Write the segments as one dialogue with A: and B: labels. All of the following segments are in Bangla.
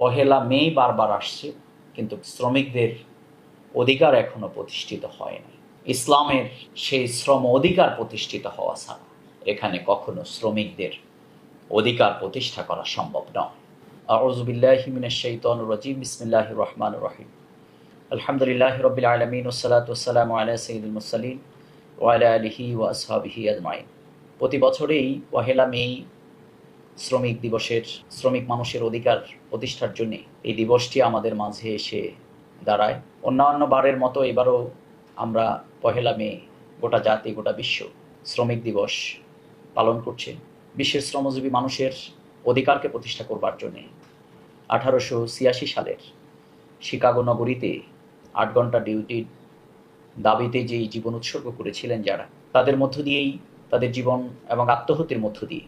A: পহেলা মে বারবার আসছে, কিন্তু শ্রমিকদের অধিকার এখনও প্রতিষ্ঠিত হয়নি ইসলামের সেই শ্রম অধিকার প্রতিষ্ঠিত হওয়া ছাড়া এখানে কখনো শ্রমিকদের অধিকার প্রতিষ্ঠা করা সম্ভব নয়। আউজুবিল্লাহিমিনাশাইতানুর বিসমিল্লাহ রহমান রহিম। আলহামদুলিল্লাহ রবিল আলমিন ওসালাত ওসালাম আলা সঈদুল মুসালিন ওয়ালা আলিহি ও আসহাবিহি আজমাইন। প্রতি বছরেই পহেলা মে শ্রমিক দিবসের, শ্রমিক মানুষের অধিকার প্রতিষ্ঠার জন্য এই দিবসটি আমাদের মাঝে এসে দাঁড়ায়। অন্যান্য বারের মতো এবারও আমরা পহেলা মে গোটা জাতি, গোটা বিশ্ব শ্রমিক দিবস পালন করছে। বিশ্বের শ্রমজীবী মানুষের অধিকারকে প্রতিষ্ঠা করবার জন্যে আঠারোশো ছিয়াশি সালের শিকাগো নগরীতে আট ঘণ্টা ডিউটির দাবিতে যেই জীবন উৎসর্গ করেছিলেন যারা, তাদের মধ্য দিয়েই, তাদের জীবন এবং আত্মহত্যের মধ্য দিয়ে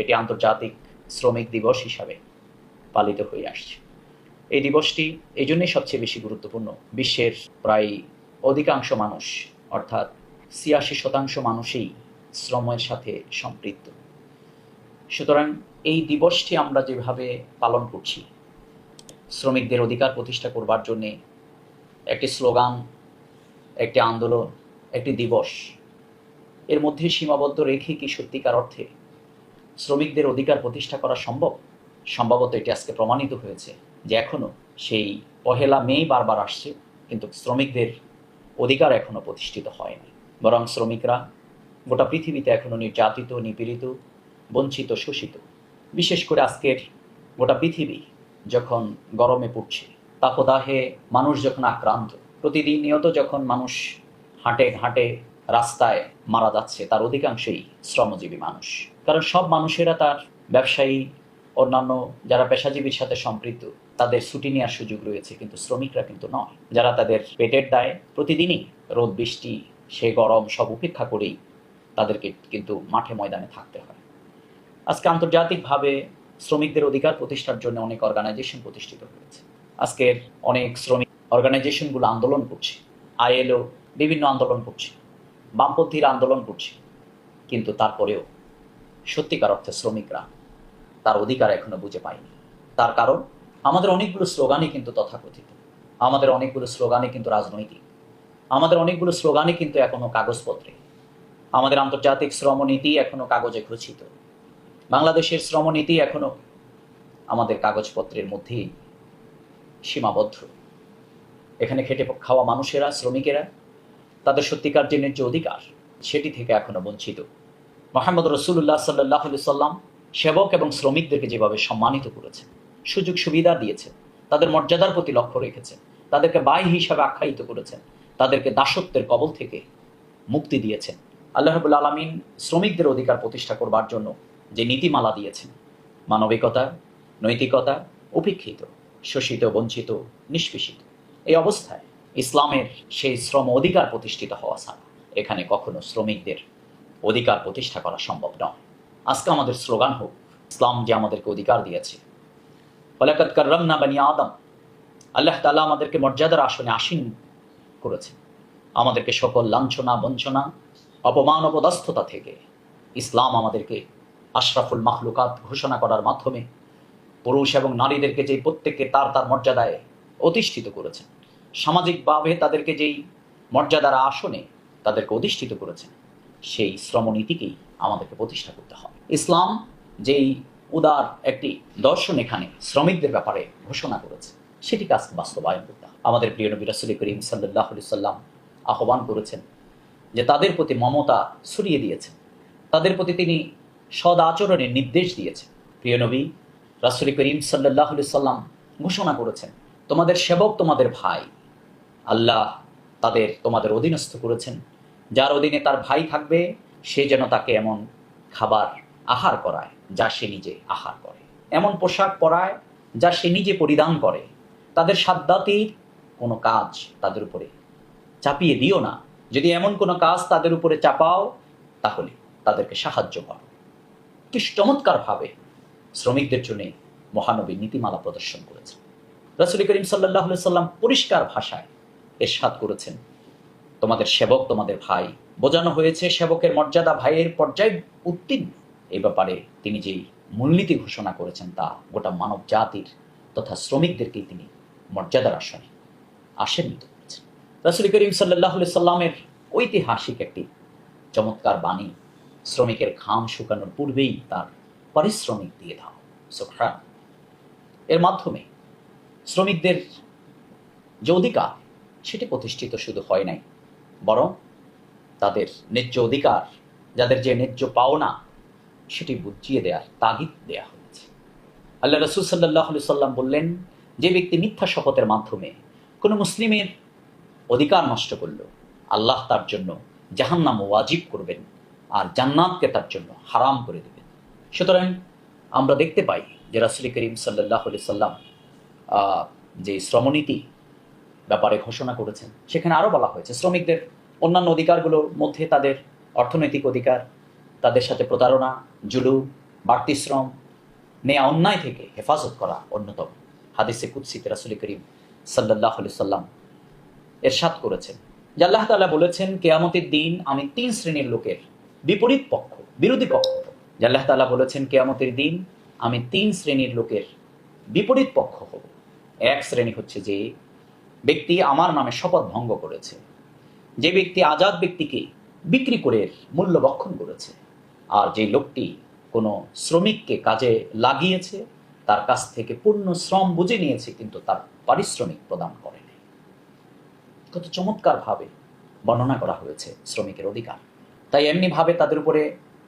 A: এটি আন্তর্জাতিক শ্রমিক দিবস হিসাবে পালিত হয়ে আসছে। এই দিবসটি এই জন্যই সবচেয়ে বেশি গুরুত্বপূর্ণ। বিশ্বের প্রায় অধিকাংশ মানুষ, অর্থাৎ ছিয়াশি শতাংশ মানুষই শ্রমের সাথে সম্পৃক্ত। সুতরাং এই দিবসটি আমরা যেভাবে পালন করছি, শ্রমিকদের অধিকার প্রতিষ্ঠা করবার জন্যে একটি স্লোগান, একটি আন্দোলন, একটি দিবস, এর মধ্যে সীমাবদ্ধ রেখে কি সত্যিকার অর্থে শ্রমিকদের অধিকার প্রতিষ্ঠা করা সম্ভব? সম্ভবত এটি আজকে প্রমাণিত হয়েছে যে এখনও সেই পহেলা মে বারবার আসছে, কিন্তু শ্রমিকদের অধিকার এখনও প্রতিষ্ঠিত হয়নি। বরং শ্রমিকরা গোটা পৃথিবীতে এখনও নির্যাতিত, নিপীড়িত, বঞ্চিত, শোষিত। বিশেষ করে আজকের গোটা পৃথিবী যখন গরমে পড়ছে, তাপদাহে মানুষ যখন আক্রান্ত, প্রতিদিন নিয়ত যখন মানুষ হাঁটে ঘাটে রাস্তায় মারা যাচ্ছে তার অধিকাংশই শ্রমজীবী মানুষ। কারণ সব মানুষেরা তার ব্যবসায়ী, অন্যান্য যারা পেশাজীবীর সাথে সম্পৃক্ত, তাদের ছুটি নেওয়ার সুযোগ রয়েছে, কিন্তু শ্রমিকরা কিন্তু নয়। যারা তাদের পেটের দায় প্রতিদিনই রোদ, বৃষ্টি, সে গরম সব উপেক্ষা করেই তাদেরকে কিন্তু মাঠে ময়দানে থাকতে হয়। আজকে আন্তর্জাতিকভাবে শ্রমিকদের অধিকার প্রতিষ্ঠার জন্য অনেক অর্গানাইজেশন প্রতিষ্ঠিত হয়েছে। আজকের অনেক শ্রমিক অর্গানাইজেশনগুলো আন্দোলন করছে। আইএলও বিভিন্ন আন্দোলন করছে। বামপন্থীরা আন্দোলন করছে। কিন্তু তারপরেও সত্যিকার অর্থে শ্রমিকরা তার অধিকার এখনও বুঝে পায়নি। তার কারণ, আমাদের অনেকগুলো স্লোগানই কিন্তু তথাকথিত। আমাদের অনেকগুলো স্লোগানই কিন্তু রাজনৈতিক। আমাদের অনেকগুলো স্লোগানই কিন্তু এখনও কাগজপত্রে। আমাদের আন্তর্জাতিক শ্রমনীতি এখনও কাগজে ঘোষিত। বাংলাদেশের শ্রমনীতি এখনও আমাদের কাগজপত্রের মধ্যেই সীমাবদ্ধ। এখানে খেটে খাওয়া মানুষেরা, শ্রমিকেরা তাদের সত্যিকার যে অধিকার, সেটি থেকে এখনও বঞ্চিত। মোহাম্মদ রসুল্লাহ সাল্লাহ সাল্লাম সেবক এবং শ্রমিকদেরকে যেভাবে সম্মানিত করেছেন, সুযোগ সুবিধা দিয়েছেন, তাদের মর্যাদার প্রতি লক্ষ্য রেখেছেন, তাদেরকে বাই হিসাবে আখ্যায়িত করেছেন, তাদেরকে দাসত্বের কবল থেকে মুক্তি দিয়েছেন। আল্লাহ রবুল আলমিন শ্রমিকদের অধিকার প্রতিষ্ঠা করবার জন্য যে নীতিমালা দিয়েছেন, মানবিকতা, নৈতিকতা, উপেক্ষিত, শোষিত, বঞ্চিত, নিষ্পেষিত, এই অবস্থায় ইসলামের সেই শ্রম অধিকার প্রতিষ্ঠিত হওয়া ছাড়া এখানে কখনো শ্রমিকদের অধিকার প্রতিষ্ঠা করা সম্ভব নয়। আজকে আমাদের স্লোগান হোক, ইসলাম যে আমাদেরকে অধিকার দিয়েছে। ফলাকাত কার্রাম না বানি আদম। আল্লাহ তালা আমাদেরকে মর্যাদার আসনে আসীন করেছে আমাদেরকে সকল লাঞ্ছনা, বঞ্চনা, অপমান, অপদস্থতা থেকে ইসলাম আমাদেরকে আশরাফুল মাহলুকাত ঘোষণা করার মাধ্যমে পুরুষ এবং নারীদেরকে যেই প্রত্যেককে তার তার মর্যাদায় অধিষ্ঠিত করেছেন। সামাজিকভাবে তাদেরকে যেই মর্যাদার আসনে তাদেরকে অধিষ্ঠিত করেছেন, সেই শ্রমনীতিকেই আমাদেরকে প্রতিষ্ঠা করতে হবে। ইসলাম যেই উদার একটি দর্শন এখানে শ্রমিকদের ব্যাপারে ঘোষণা করেছে, সেটি আজকে বাস্তবায়ন করতে হবে। আমাদের প্রিয় নবী রাসুল করিম সাল্লাহ সাল্লাম আহ্বান করেছেন যে তাদের প্রতি মমতা ছড়িয়ে দিয়েছেন, তাদের প্রতি তিনি সদ আচরণের নির্দেশ দিয়েছেন। প্রিয় নবী রাসুল করিম সাল্লাহ সাল্লাম ঘোষণা করেছেন, তোমাদের সেবক তোমাদের ভাই আল্লাহ তাদের তোমাদের অধীনস্থ করেছেন। যার অধীনে তার ভাই থাকবে, সে যেন তাকে এমন খাবার আহার করায় যা সে নিজে আহার করে। এমন পোশাক পরায় যা সে নিজে পরিধান করে। তাদের সাধ্যাতির কোনো কাজ তাদের উপরে চাপিয়ে দিও না। যদি এমন কোনো কাজ তাদের উপরে চাপাও, তাহলে তাদেরকে সাহায্য করো। কি চমৎকারভাবে শ্রমিকদের জন্য মহানবী নীতিমালা প্রদর্শন করেছেন। রাসুল করিম সাল্লাহ সাল্লাম পরিষ্কার ভাষায় এরশাদ করেছেন। তোমাদের সেবক তোমাদের ভাই। বোঝানো হয়েছে সেবকের মর্যাদা ভাইয়ের পর্যায়ে উত্তীর্ণ। এই ব্যাপারে তিনি যেই মূলনীতি ঘোষণা করেছেন তা গোটা মানব জাতির তথা শ্রমিকদেরকেই তিনি মর্যাদার আসনে আসেনিত করেছেন। রাসুল করিম সাল্লাহ সাল্লামের ঐতিহাসিক একটি চমৎকার বাণী, শ্রমিকের ঘাম শুকানোর পূর্বেই তার পারিশ্রমিক দিয়ে দাও। সুখরা এর মাধ্যমে শ্রমিকদের যে অধিকার সেটি প্রতিষ্ঠিত শুধু হয় নাই, বরং তাদের ন্যায্য অধিকার, যাদের যে ন্যায্য পাওনা, সেটি বুঝিয়ে দেওয়ার তাগিদ দেয়া হয়েছে। আল্লাহ রসুল সাল্লাহ সাল্লাম বললেন, যে ব্যক্তি মিথ্যা শপথের মাধ্যমে কোনো মুসলিমের অধিকার নষ্ট করল, আল্লাহ তার জন্য জাহান্নাম ওয়াজিব করবেন আর জান্নাতকে তার জন্য হারাম করে দেবেন। সুতরাং আমরা দেখতে পাই যে রাসুল করিম সাল্লাহ সাল্লাম যে শ্রমনীতি ব্যাপারে ঘোষণা করেছেন। সেখানে আরও বলা হয়েছে, শ্রমিকদের অন্যান্য অধিকারগুলোর মধ্যে তাদের অর্থনৈতিক অধিকার, তাদের সাথে প্রতারণা জুলু বাড়তি শ্রম নেয়া অন্যায় থেকে হেফাজত করা অন্যতম। হাদিসে কুৎসিতে রাসুল করিম সাল্লাহ সাল্লাম এরশাদ করেছেন যে আল্লাহ বলেছেন, কেয়ামতের দিন আমি তিন শ্রেণির লোকের বিপরীত পক্ষ, বিরোধী পক্ষ। যে আল্লাহ বলেছেন, কেয়ামতের দিন আমি তিন শ্রেণির লোকের বিপরীত পক্ষ হব। এক শ্রেণি হচ্ছে যে ব্যক্তি আমার নামে শপথ ভঙ্গ করেছে। যে ব্যক্তি আজাদ ব্যক্তিকে বিক্রি করে মূল্য বক্ষণ করেছে, আর যে লোকটি কোনো শ্রমিককে কাজে লাগিয়েছে, তার কাছ থেকে পূর্ণ শ্রম বুঝে নিয়েছে, কিন্তু তার পারিশ্রমিক প্রদান করেনি। কত চমৎকারভাবে বর্ণনা করা হয়েছে শ্রমিকের অধিকার। তাই এমনিভাবে তাদের উপরে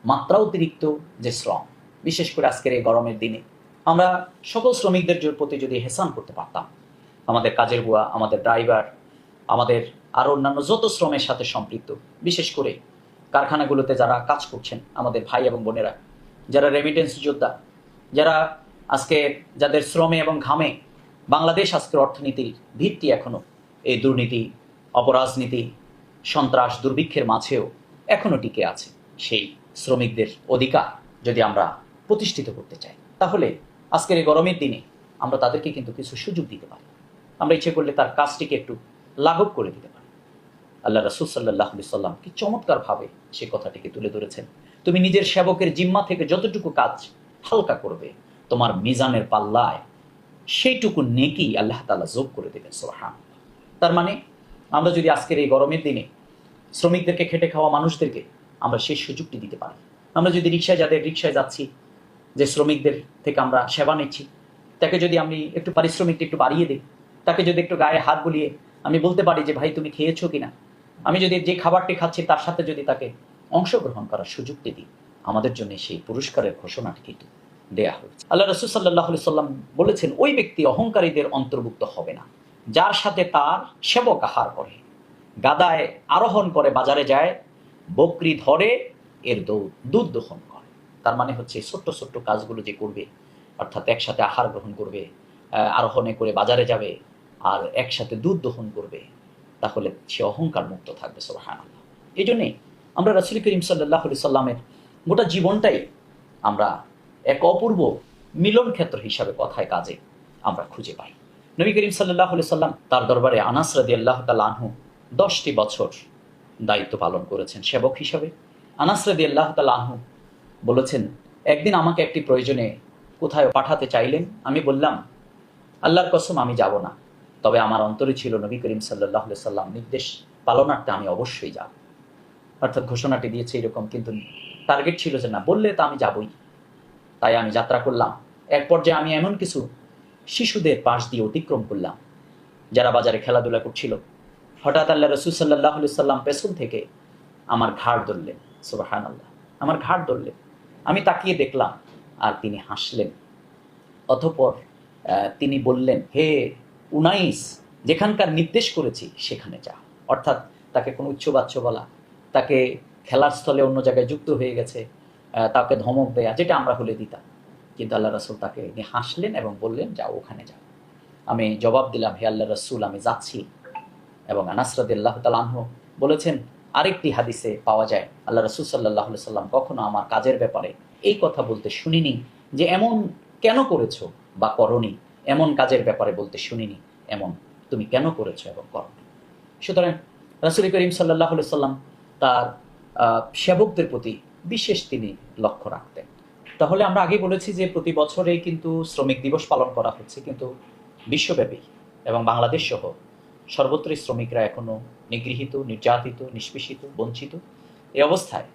A: মাত্রা অতিরিক্ত যে শ্রম, বিশেষ করে আজকের এই গরমের দিনে, আমরা সকল শ্রমিকদের প্রতি যদি হেসান করতে পারতাম আমাদের কাজের বুয়া, আমাদের ড্রাইভার, আমাদের আরও অন্যান্য যত শ্রমের সাথে সম্পৃক্ত, বিশেষ করে কারখানাগুলোতে যারা কাজ করছেন, আমাদের ভাই এবং বোনেরা, যারা রেমিটেন্স যোদ্ধা, যারা আজকে যাদের শ্রমে এবং ঘামে বাংলাদেশ আজকের অর্থনীতির ভিত্তি এখনও, এই দুর্নীতি, অপরাজনীতি, সন্ত্রাস, দুর্ভিক্ষের মাঝেও এখনও টিকে আছে সেই শ্রমিকদের অধিকার যদি আমরা প্রতিষ্ঠিত করতে চাই। তাহলে আজকের এই গরমের দিনে আমরা তাদেরকে কিন্তু কিছু সুযোগ দিতে পারি। আমরা ইচ্ছে করলে তার কাজটিকে একটু লাঘব করে দিতে পারি। আল্লাহ রসুল সাল্লাহ সাল্লাম কি চমৎকারভাবে সে কথাটিকে তুলে ধরেছেন। তুমি নিজের সেবকের জিম্মা থেকে যতটুকু কাজ হালকা করবে, তোমার মিজানের পাল্লায় সেইটুকু নেকি আল্লাহ তালা যোগ করে দেবেন সোহান তার মানে আমরা যদি আজকের এই গরমের দিনে শ্রমিকদেরকে খেটে খাওয়া মানুষদেরকে আমরা সেই সুযোগটি দিতে পারি। আমরা যদি রিক্সায় যাদের রিক্সায় যাচ্ছি, যে শ্রমিকদের থেকে আমরা সেবা নিচ্ছি, তাকে যদি আমি একটু পারিশ্রমিকটা একটু বাড়িয়ে দিই তাকে যদি একটু গায়ে হাত বুলিয়ে আমি বলতে পারি যে, ভাই, তুমি খেয়েছো কিনা? আমি যদি যে খাবারটি খাচ্ছি, তার সাথে যদি তাকে অংশগ্রহণ করার সুযোগটি দিই, আমাদের জন্য সেই পুরস্কারের ঘোষণাটি কিন্তু দেয়া হয়েছে। আল্লাহ রসুল সাল্লাহ সাল্লাম বলেছেন, ওই ব্যক্তি অহংকারীদের অন্তর্ভুক্ত হবে না। যার সাথে তার সেবক আহার করে, গাদায় আরোহণ করে বাজারে যায়, বকরি ধরে, এর দুধ দহন করে। তার মানে হচ্ছে, ছোট্ট ছোট্ট কাজগুলো যে করবে, অর্থাৎ একসাথে আহার গ্রহণ করবে আরোহণে করে বাজারে যাবে আর একসাথে দুধ দহন করবে, তাহলে সে অহংকার মুক্ত থাকবে সোহান এই জন্যে আমরা রাসুল করিম সাল্লাহ সাল্লামের গোটা জীবনটাই আমরা এক অপূর্ব মিলন ক্ষেত্র হিসাবে কথায় কাজে আমরা খুঁজে পাই। নবী করিম সাল্লাহ সাল্লাম তার দরবারে আনাস রাদি আল্লাহ তালাহু দশটি বছর দায়িত্ব পালন করেছেন সেবক হিসাবে। আনাস রাদি আল্লাহ তালাহু বলেছেন, একদিন আমাকে একটি প্রয়োজনে কোথায় পাঠাতে চাইলেন? আমি বললাম, আল্লাহর কসম, আমি যাব না। তবে আমার অন্তরে ছিল নবী করিম সাল্লাহ সাল্লাম নির্দেশ পালনার্থে আমি অবশ্যই যাব। অর্থাৎ ঘোষণাটি দিয়েছে এরকম কিন্তু টার্গেট ছিল যে না বললে তো আমি যাবই। তাই আমি যাত্রা করলাম। এক পর্যায়ে আমি এমন কিছু শিশুদের পাশ দিয়ে অতিক্রম করলাম যারা বাজারে খেলাধুলা করছিল। হঠাৎ আল্লাহ রসুল সাল্লাহ সাল্লাম পেছন থেকে আমার ঘাড় ধরলেন। সুবাহান আল্লাহ আমার ঘাড় ধরলেন। আমি তাকিয়ে দেখলাম আর তিনি হাসলেন। অতপর আহ, তিনি বললেন হে উনাইস, যেখানকার নির্দেশ করেছি, সেখানে যা। অর্থাৎ তাকে কোনো উচ্চ বাচ্চ বলা, তাকে খেলার স্থলে অন্য জায়গায় যুক্ত হয়ে গেছে তাকে ধমক দেয়া, যেটা আমরা হলে দিতাম। কিন্তু আল্লাহ রাসুল তাকে নিয়ে হাসলেন এবং বললেন, যাও, ওখানে যাও। আমি জবাব দিলাম, হে আল্লাহ রসুল, আমি যাচ্ছি। এবং আনাসরাদিল্লাহ তালাহ বলেছেন, আরেকটি হাদিসে পাওয়া যায়। আল্লাহ রসুল সাল্লাহ সাল্লাম কখনো আমার কাজের ব্যাপারে এই কথা বলতে শুনিনি যে, এমন কেন করেছ বা করনি? এমন কাজের ব্যাপারে বলতে শুনিনি, এমন তুমি কেন করেছ এবং করনি সুতরাং রাসুল করিম সাল্লাহ সাল্লাম তার সেবকদের প্রতি বিশেষ তিনি লক্ষ্য রাখতেন। তাহলে আমরা আগে বলেছি যে প্রতি বছরেই কিন্তু শ্রমিক দিবস পালন করা হচ্ছে, কিন্তু বিশ্বব্যাপী এবং বাংলাদেশ সহ সর্বত্রই শ্রমিকরা এখনও নিগৃহীত, নির্যাতিত, নিষ্পেষিত, বঞ্চিত। এ অবস্থায়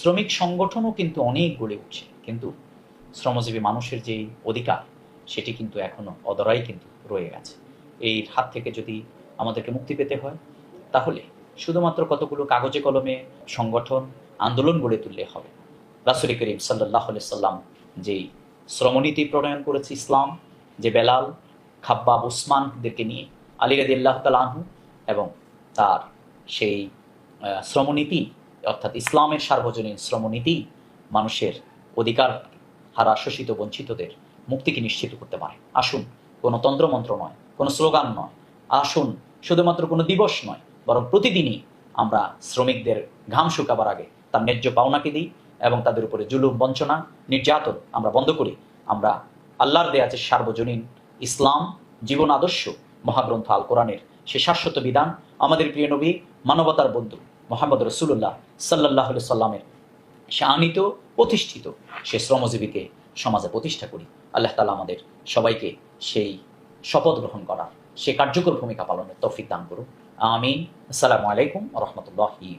A: শ্রমিক সংগঠনও কিন্তু অনেক গড়ে উঠছে, কিন্তু শ্রমজীবী মানুষের যে অধিকার সেটি কিন্তু এখনও অদরাই কিন্তু রয়ে গেছে। এই হাত থেকে যদি আমাদেরকে মুক্তি পেতে হয়, তাহলে শুধুমাত্র কতগুলো কাগজে কলমে সংগঠন, আন্দোলন গড়ে তুললে হবে। রাসুল করিম সাল্লাহ সাল্লাম যেই শ্রমনীতি প্রণয়ন করেছে ইসলাম, যে বেলাল খাব্বাব উসমানদেরকে নিয়ে আলী রাদি আল্লাহ তালাহু এবং তার সেই শ্রমনীতি, অর্থাৎ ইসলামের সার্বজনীন শ্রমনীতি মানুষের অধিকার হারা শোষিত বঞ্চিতদের মুক্তিকে নিশ্চিত করতে পারে। আসুন, কোনো তন্ত্রমন্ত্র নয়, কোনো স্লোগান নয়। আসুন, শুধুমাত্র কোনো দিবস নয়, বরং প্রতিদিনই আমরা শ্রমিকদের ঘাম শুকাবার আগে তার ন্যায্য পাওনাকে দিই এবং তাদের উপরে জুলুম, বঞ্চনা, নির্যাতন আমরা বন্ধ করি। আমরা আল্লাহর দেয়া যে সার্বজনীন ইসলাম, জীবন আদর্শ, মহাগ্রন্থ আল কোরআনের সে শাশ্বত বিধান, আমাদের প্রিয় নবী, মানবতার বন্ধু মোহাম্মদ রসুল্লাহ সাল্লাহ সাল্লামের সে আনিত প্রতিষ্ঠিত সে শ্রমজীবীকে সমাজে প্রতিষ্ঠা করি। আল্লাহ তালা আমাদের সবাইকে সেই শপথ গ্রহণ করার সে কার্যকর ভূমিকা পালনের তৌফিক দান করুন আমিন। আসসালামু আলাইকুম রহমতুল্লাহি